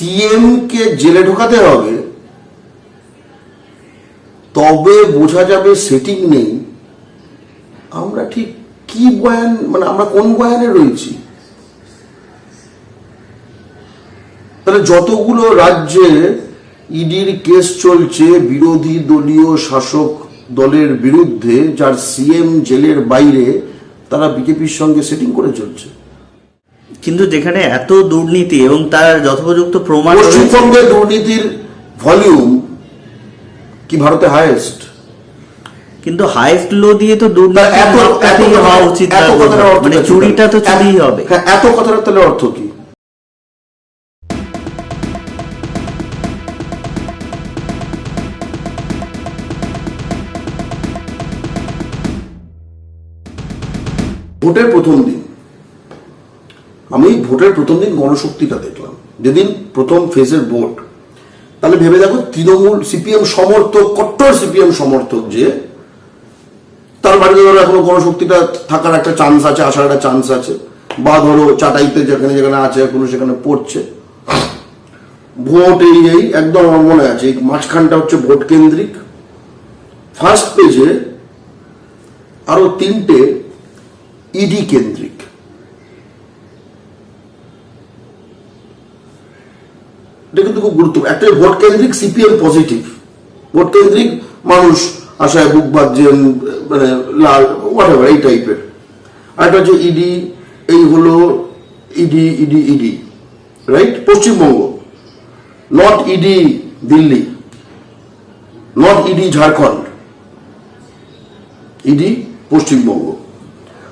CM কে জেলে ঢোকাতে হবে, তবে বোঝা যাবে সেটিং নেই। আমরা ঠিক কি বয়ান মানে আমরা কোন বয়ানে রয়েছি? তাহলে যতগুলো রাজ্যে ইডির কেস চলছে, বিরোধী দলীয় শাসক দলের বিরুদ্ধে, যার সিএম জেলের বাইরে, তারা বিজেপির সঙ্গে সেটিং করে চলছে। কিন্তু যেখানে এত দুর্নীতি এবং তার যথোপযুক্ত প্রমাণ রয়েছে পশ্চিমবঙ্গে দুর্নীতির ভলিউম কি ভারতে হাইয়েস্ট কিন্তু হাইস্ট লো দিয়ে তো দুর্নীতি এত এত হওয়া উচিত মানে কি? চুরিটা তো চুরিই হবে। হ্যাঁ, এত কথার তাহলে অর্থ কি? ভোটের প্রথম দিন। আমি ভোটের প্রথম দিন গণশক্তিটা দেখলাম। যেদিন প্রথম ফেজের ভোট, তাহলে ভেবে দেখো তৃণমূল সিপিএম সমর্থক, কট্টর সিপিএম সমর্থক যে, তার বাড়িতে ধরো এখনও গণশক্তিটা থাকার একটা চান্স আছে, আসার একটা চান্স আছে। বা ধরো চাটাইতে যেখানে যেখানে আছে, এখনও সেখানে পড়ছে। ভোট এই এই, একদম আমার মনে আছে। মাঝখানটা হচ্ছে ভোট কেন্দ্রিক। ফার্স্ট পেজে আরও তিনটে ইডি কেন্দ্রিক। এটা কিন্তু খুব গুরুত্বপূর্ণ একটা ভোট কেন্দ্রিক সিপিএম পজিটিভ ভোট কেন্দ্রিক মানুষ আশায় বুক বাঁধছেন মানে লাল হোয়াট এভার এই টাইপের আর একটা হচ্ছে ইডি এই হলো ED ED ED right Paschimbanga. Not ED Delhi. Not ED Jharkhand. ED Paschimbanga.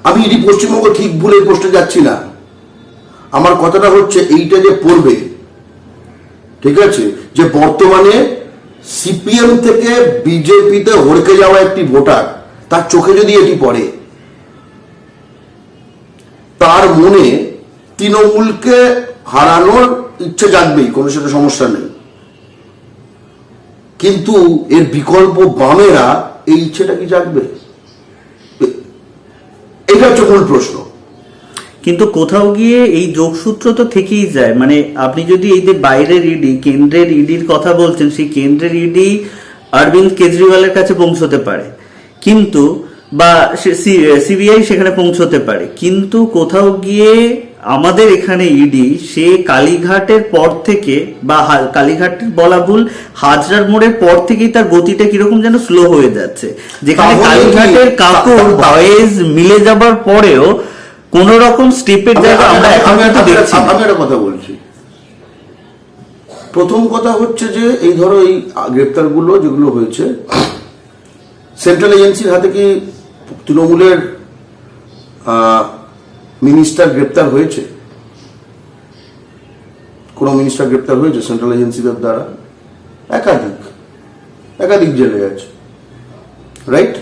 আমি ইডি পশ্চিমবঙ্গ ঠিক ভুলে পোস্টে যাচ্ছি না। আমার কথাটা হচ্ছে, এইটা যে পড়বে ঠিক আছে? যে বর্তমানে সিপিএম থেকে বিজেপিতে হড়কে যাওয়া একটি ভোটার, তার চোখে যদি এটি পড়ে, তার মনে তৃণমূলকে হারানোর ইচ্ছে জাগবেই, কোনো সেটা সমস্যা নেই। কিন্তু এর বিকল্প বামেরা এই ইচ্ছেটা কি জাগবে? এটা হচ্ছে মূল প্রশ্ন। কিন্তু কোথাও গিয়ে এই যোগসূত্র তো থেকেই যায়। মানে আপনি যদি এই যে বাইরের ইডি কেন্দ্রের ইডির কথা বলছেন সেই কেন্দ্রের ইডি অরবিন্দ কেজরিওয়ালের কাছে পৌঁছতে পারে। কিন্তু বা সিবিআই সেখানে পৌঁছতে পারে। কিন্তু কোথাও গিয়ে আমাদের এখানে ইডি সে কালীঘাটের পর থেকে বা কালীঘাটের বলা ভুল হাজরার মোড়ের পর থেকেই তার গতিটা কীরকম যেন স্লো হয়ে যাচ্ছে। যেখানে কালীঘাটের কাকুর তা- ভয়েস মিলে যাবার পরেও কোন রকম স্টেপের জায়গা আমরা এখন কিন্তু দেখছি আমি একটা কথা বলছি। প্রথম কথা হচ্ছে যে এই ধরো এই গ্রেপ্তারগুলো যেগুলো হয়েছে সেন্ট্রাল এজেন্সির হাতে কি তৃণমূলের মিনিস্টার গ্রেপ্তার হয়েছে? কোনো মিনিস্টার গ্রেপ্তার হয়েছে সেন্ট্রাল এজেন্সিদের দ্বারা? একাধিক। একাধিক জেলে আছে। রাইট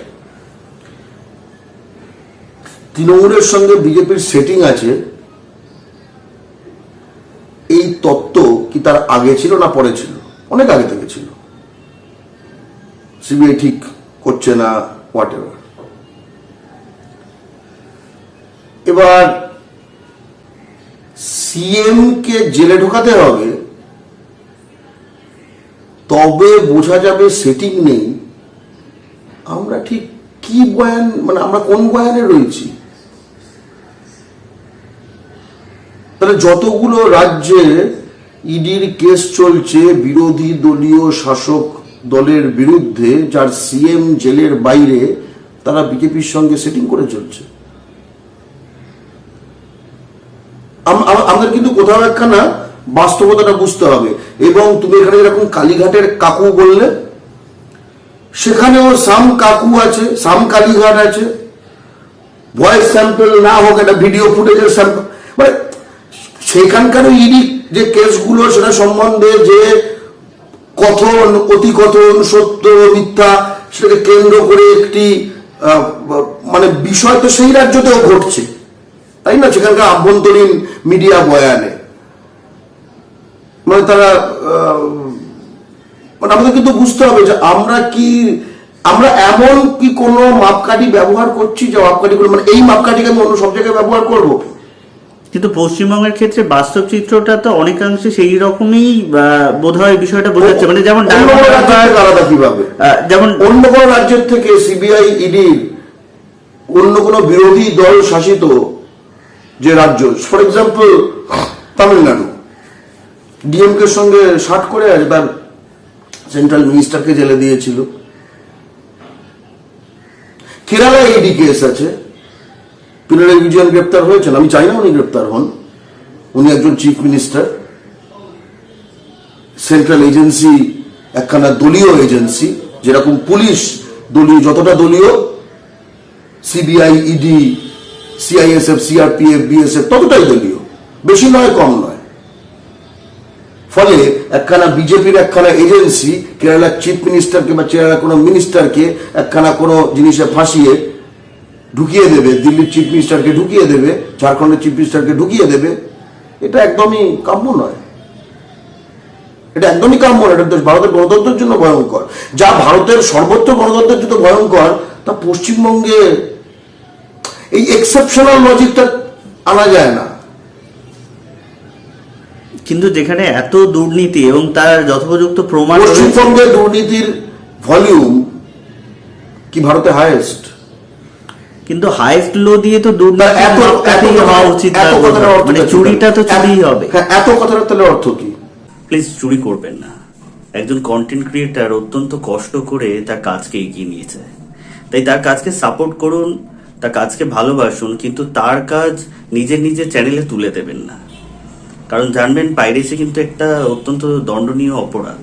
তৃণমূলের সঙ্গে বিজেপির সেটিং আছে, এই তত্ত্ব কি তার আগে ছিল না পরে ছিল? অনেক আগে থেকে ছিল। সিবিআই ঠিক করছে না হোয়াট এবার সিএম কে জেলে ঢোকাতে হবে, তবে বোঝা যাবে সেটিং নেই। আমরা ঠিক কি বয়ান মানে আমরা কোন বয়ানে রয়েছি? তাহলে যতগুলো রাজ্যে ইডির কেস চলছে, বিরোধী দলীয় শাসক দলের বিরুদ্ধে, যার সিএম জেলের বাইরে তারা বিজেপির সঙ্গে সেটিং করে চলছে। আম- আম- আমাদের কিন্তু কোথাও একখানা বাস্তবতাটা বুঝতে হবে। এবং তুমি এখানে যেরকম কালীঘাটের কাকু বললে, সেখানেও সাম কাকু আছে, সাম কালীঘাট আছে। ভয়েস স্যাম্পল না হোক, একটা ভিডিও ফুটেজের স্যাম্পল মানে সেখানকার ইডি যে কেসগুলো, সেটা সম্বন্ধে যে কথন, অতিকথন, সত্য, মিথ্যা, সেটাকে কেন্দ্র করে একটি মানে বিষয় তো সেই রাজ্যতেও ঘটছে। তাই না? সেখানকার আভ্যন্তরীণ মিডিয়া বয়ানে। মানে তারা মানে আমাদের কিন্তু বুঝতে হবে যে আমরা কি, আমরা এমন কি কোনো মাপকাঠি ব্যবহার করছি যে মাপকাঠিগুলো মানে এই মাপকাঠিকে আমি অন্য সব জায়গায় ব্যবহার করব? কিন্তু পশ্চিমবঙ্গের ক্ষেত্রে বাস্তব চিত্রটা তো অনেকাংশে সেই রকমই বোধ হয় বিষয়টা বোঝাচ্ছে মানে যেমন আলাদা কীভাবে? যেমন অন্য কোনো রাজ্যের থেকে সিবিআই ইডির অন্য কোনো বিরোধী দল শাসিত যে রাজ্য ফর এক্সাম্পল তামিলনাড়ু। ডিএমকের সঙ্গে ষাট করে আছে তার সেন্ট্রাল মিনিস্টারকে জেলে দিয়েছিল। কেরালায় ইডি কেস আছে। পিনারাই বিজয়ন গ্রেপ্তার হয়েছেন? আমি চাই না উনি গ্রেপ্তার হন। উনি একজন চিফ মিনিস্টার। সেন্ট্রাল এজেন্সি একখানা দলীয় এজেন্সি, যেরকম পুলিশ দলীয়, যতটা দলীয়, CBI, ED, CISF, CRPF, BSF, ততটাই দলীয়। বেশি নয়, কম নয়। ফলে একখানা বিজেপির একখানা এজেন্সি, কেরালার চিফ মিনিস্টারকে বা কেরালার কোনো মিনিস্টারকে একখানা কোনো জিনিসে ফাঁসিয়ে ঢুকিয়ে দেবে দিল্লির চিফ মিনিস্টারকে ঢুকিয়ে দেবে ঝাড়খণ্ডের চিফ মিনিস্টারকে ঢুকিয়ে দেবে এটা একদমই কাম্য নয়। এটা একদমই কাম্য নয় এটা ভারতের গণতন্ত্রের জন্য ভয়ঙ্কর। যা ভারতের সর্বত্র গণতন্ত্রের জন্য ভয়ঙ্কর তা পশ্চিমবঙ্গে এই এক্সেপশনাল লজিকটা আনা যায় না। কিন্তু যেখানে এত দুর্নীতি এবং তার যথোপযুক্ত প্রমাণ পশ্চিমবঙ্গে দুর্নীতির ভলিউম কি ভারতে হাইয়েস্ট কিন্তু হাইস্ট লো দিয়ে তো দুর্নীতি এত হওয়া উচিত মানে চুরিটা তো চুরিই হবে। হ্যাঁ এত কথার তাহলে অর্থ কি? প্লিজ চুরি করবেন না। একজন কন্টেন্ট ক্রিয়েটার অত্যন্ত কষ্ট করে তার কাজকে এগিয়ে নিয়েছে তাই তার কাজকে সাপোর্ট করুন তার কাজকে ভালোবাসুন কিন্তু তার কাজ নিজের নিজের চ্যানেলে তুলে দেবেন না। কারণ জানবেন পাইরেসি কিন্তু একটা অত্যন্ত দণ্ডনীয় অপরাধ।